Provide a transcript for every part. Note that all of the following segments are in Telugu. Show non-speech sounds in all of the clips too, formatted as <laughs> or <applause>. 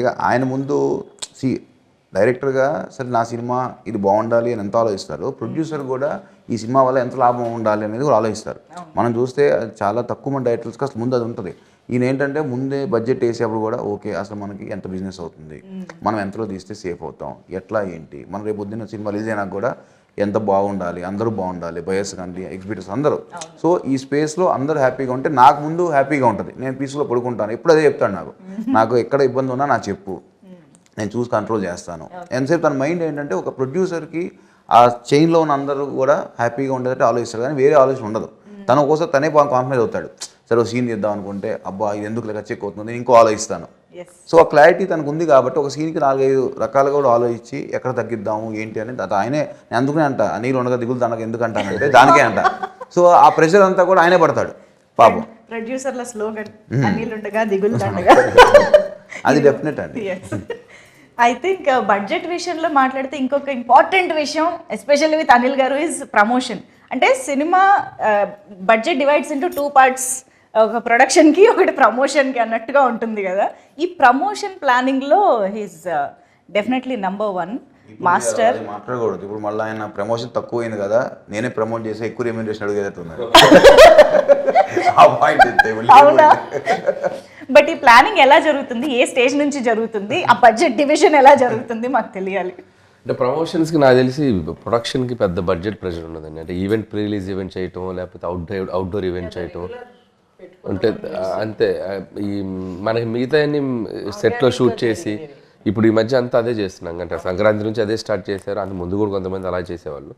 ఇక ఆయన ముందు సి డైరెక్టర్గా సరే నా సినిమా ఇది బాగుండాలి అని ఎంత ఆలోచిస్తారు ప్రొడ్యూసర్ కూడా ఈ సినిమా వల్ల ఎంత లాభం ఉండాలి అనేది కూడా ఆలోచిస్తారు. మనం చూస్తే చాలా తక్కువ మంది డైరెక్టర్స్కి అసలు ముందు అది ఉంటుంది. ఈయన ఏంటంటే ముందే బడ్జెట్ వేసేప్పుడు కూడా ఓకే అసలు మనకి ఎంత బిజినెస్ అవుతుంది మనం ఎంతలో తీస్తే సేఫ్ అవుతాం ఎట్లా ఏంటి మనం రేపు పొద్దున్న సినిమా రిలీజ్ అయినాక కూడా ఎంత బాగుండాలి అందరూ బాగుండాలి బయర్స్ కానీ ఎగ్జిబిటర్స్ అందరూ. సో ఈ స్పేస్లో అందరూ హ్యాపీగా ఉంటే నాకు ముందు హ్యాపీగా ఉంటుంది. నేను పీస్లో పడుకుంటాను. ఎప్పుడు అదే చెప్తాడు నాకు. నాకు ఎక్కడ ఇబ్బంది ఉన్నా నాకు చెప్పు. నేను చూసి కంట్రోల్ చేస్తాను. ఎంతసేపు తన మైండ్ ఏంటంటే ఒక ప్రొడ్యూసర్కి ఆ చైన్లో ఉన్న అందరూ కూడా హ్యాపీగా ఉండేటట్టు ఆలోచిస్తారు. కానీ వేరే ఆలోచన ఉండదు. తను ఒక్కోసారి తనే కాన్ఫిడెన్స్ అవుతాడు. సరే సీన్ చేద్దాం అనుకుంటే అబ్బా ఇది ఎందుకు లెక్క చెక్ అవుతుంది? ఇంకో ఆలోచిస్తాను. సో ఆ క్లారిటీ తనకు ఉంది కాబట్టి ఒక సీన్కి నాలుగైదు రకాలుగా కూడా ఆలోచించి ఎక్కడ తగ్గిద్దాము ఏంటి అనేది అది ఆయనే నేను అందుకనే అంట నీళ్ళు ఉండగా దిగులు తనకు ఎందుకు అంటానంటే <laughs> దానికే అంట. సో ఆ ప్రెషర్ అంతా కూడా ఆయనే పడతాడు పాపం. ప్రొడ్యూసర్ల స్లోగన్ అనిల్ ఉండగా దిగులు దండగా <laughs> అది డెఫినెట్ అండి. అయితే ఇంకా బడ్జెట్ విషయంలో మాట్లాడితే ఇంకొక ఇంపార్టెంట్ విషయం especially with Anil garu is promotion అంటే cinema budget divides into two parts ఒక ప్రొడక్షన్కి ఒకటి ప్రమోషన్కి అన్నట్టుగా ఉంటుంది కదా. ఈ ప్రమోషన్ ప్లానింగ్లో his definitely number one master మాట్లాడకూడదు. ఇప్పుడు మళ్ళీ ఆయన ప్రమోషన్ తక్కువ అయింది కదా నేనే ప్రమోట్ చేసి ఎక్కువ రెమ్యూనరేషన్ <laughs> అవునా? బట్ ఈ ప్లానింగ్ ఎలా జరుగుతుంది? ఏ స్టేజ్ నుంచి జరుగుతుంది? ఆ బడ్జెట్ డివిజన్ ఎలా జరుగుతుంది? మాకు తెలియాలి. అంటే ప్రమోషన్స్కి నాకు తెలిసి ప్రొడక్షన్కి పెద్ద బడ్జెట్ ప్రెషర్ ఉండదండి అంటే ఈవెంట్ ప్రీ రిలీజ్ ఈవెంట్ చేయటం లేకపోతే అవుట్డోర్ అవుట్డోర్ ఈవెంట్ చేయటం అంటే అంతే ఈ మనకి మిగతా అన్ని సెట్లో షూట్ చేసి ఇప్పుడు ఈ మధ్య అంతా అదే చేస్తున్నాం అంటే సంక్రాంతి నుంచి అదే స్టార్ట్ చేశారు అంత ముందు కూడా కొంతమంది అలా చేసేవాళ్ళు.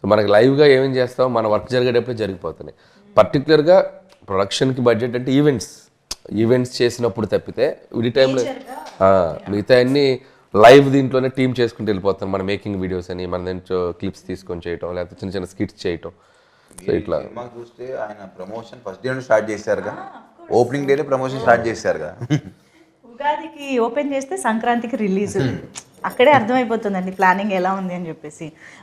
సో మనకి లైవ్గా ఏమేం చేస్తాం మన వర్క్ జరిగేటప్పుడే జరిగిపోతున్నాయి. పర్టికులర్గా ప్రొడక్షన్కి బడ్జెట్ అంటే ఈవెంట్స్ ఈవెంట్స్ చేసినప్పుడు తప్పితే ఈ టైంలో మిగతా అన్ని లైవ్ దీంట్లోనే టీమ్ చేసుకుంటూ వెళ్ళిపోతాం మన మేకింగ్ వీడియోస్ అని మన దాంట్లో క్లిప్స్ తీసుకొని చేయటం లేకపోతే చిన్న చిన్న స్కిట్స్ చేయటం. సో ఇట్లా. సినిమా చూస్తే ఆయన ప్రమోషన్ ఫస్ట్ డే స్టార్ట్ చేశారుగా. ఓపెనింగ్ డేనే ప్రమోషన్ స్టార్ట్ చేశారుగా. ఉగాదికి ఓపెన్ చేస్తే సంక్రాంతికి రిలీజ్ అక్కడే అర్థమైపోతుందండి ప్లానింగ్ ఎలా ఉంది అని చెప్పేసి.